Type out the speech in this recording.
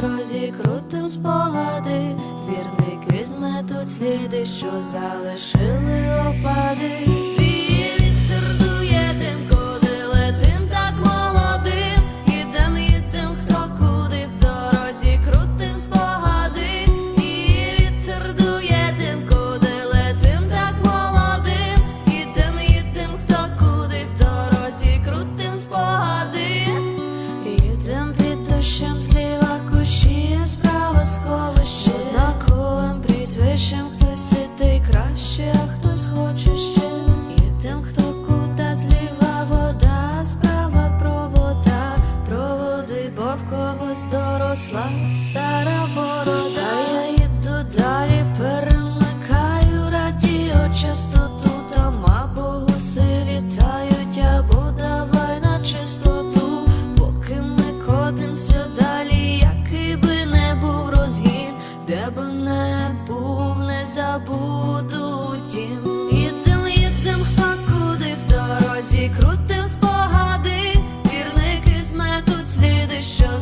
дорозі крутим спогади, двірники зметуть сліди, що залишили опади. Краще, хтось хоче ще. Їдем, хто кута зліва вода, справа провода. Проводи, бо в когось доросла стара special.